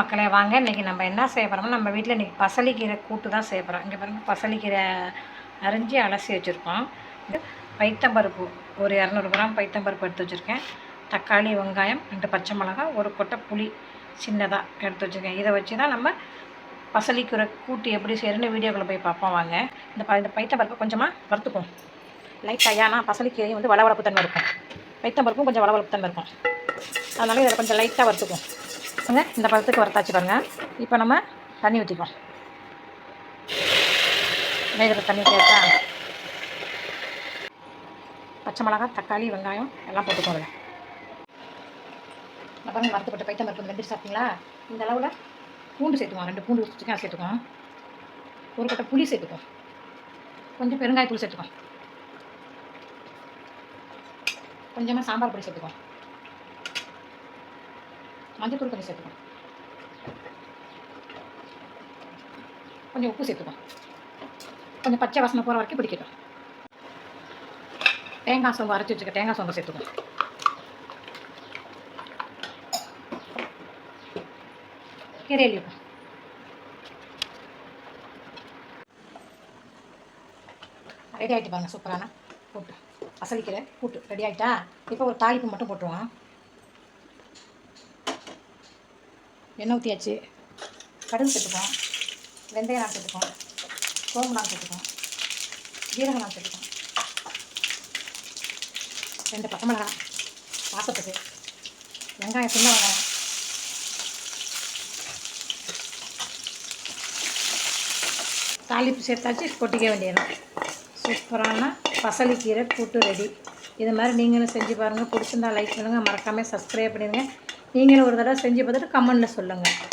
மக்களே வாங்க. இன்றைக்கி நம்ம என்ன செய்ய போகிறோம்னா நம்ம வீட்டில் இன்றைக்கி பசலிக்கீரை கூட்டு தான் செய்ய போகிறோம் இங்கே பாருங்கள் பசலிக்கீரை அரிஞ்சு அலசி வச்சுருக்கோம். இது பைத்தம்பருப்பு ஒரு இரநூறு கிராம் பைத்தம்பருப்பு எடுத்து வச்சுருக்கேன். தக்காளி வெங்காயம் ரெண்டு பச்சை மிளகாய் ஒரு கொட்டை புளி சின்னதாக எடுத்து வச்சுருக்கேன். இதை வச்சு தான் நம்ம பசலிக்கீரை கூட்டு எப்படி செய்யணும்னு வீடியோக்குள்ளே போய் பார்ப்போம் வாங்க. இந்த ப இந்த பைத்தம்பருப்பு கொஞ்சமாக வறுத்துக்கும் லைட்டாக ஏன்னா பசலிக்கீரையும் வந்து வளவளப்பு தன்மை இருக்கும். பைத்தம்பருப்பும் கொஞ்சம் வளவளப்பு தன்மை இருக்கும். அதனால இதில் கொஞ்சம் லைட்டாக வறுத்துக்கும் பாருங்க இந்த பழத்துக்கு வறுத்தாச்சு பாருங்க. இப்போ நம்ம தண்ணி ஊற்றிக்குவோம் வேகிற தண்ணி கேட்டா பச்சை மிளகாய் தக்காளி வெங்காயம் எல்லாம் போட்டுக்கோங்க நான் பாருங்க வறுத்துப்பட்ட பைத்தம் பருப்பு வெந்துட்டு சாப்பிட்டீங்களா? இந்த அளவில் பூண்டு சேர்த்துக்குவோம். ரெண்டு பூண்டு சிக்கன் சேர்த்துக்குவோம். ஒரு கட்டை புளி சேர்த்துக்குவோம். கொஞ்சம் பெருங்காய தூள் சேர்த்துக்குவோம். கொஞ்சமாக சாம்பார் பொடி சேர்த்துக்குவோம். மஞ்சள் தூள் கொஞ்சம் சேர்த்துக்கோ. கொஞ்சம் உப்பு சேர்த்துக்கணும் கொஞ்சம் பச்சை வாசனை போகிற வரைக்கும் பிடிக்கட்டும். தேங்காய் சோம்பு அரைச்சி வச்சுக்க தேங்காய் சோம்பு சேர்த்துக்கணும் கீரையில் ரெடி ஆகிட்டு பாருங்க சூப்பரான கூட்டு. அசலிக்கிற கூட்டு. ரெடி ஆகிட்டா இப்போ ஒரு தாளிப்பு மட்டும் போட்டுருவோம். எண்ணெய் ஊற்றியாச்சு கடுகு சேர்த்துப்போம் வெந்தயம் நான் சேர்த்துப்போம் சோம்பு நான் சேர்த்துப்போம் ஜீரகம் நான் சேர்த்துப்போம் ரெண்டு பச்சை மிளகாய் வாசத்துக்கு வெங்காயம் சின்ன வெங்காயம். தாளிப்பு சேர்த்தாச்சு கொட்டிக்க வேண்டியது சூப்பரான பசலிக்கீரை கூட்டு ரெடி இது மாதிரி நீங்களும் செஞ்சு பாருங்கள் பிடிச்சிருந்தா லைக் பண்ணுங்கள் மறக்காமல் சப்ஸ்கிரைப் பண்ணிடுங்க. நீங்களும் ஒரு தடவை செஞ்சு பார்த்துட்டு கமெண்டில் சொல்லுங்கள்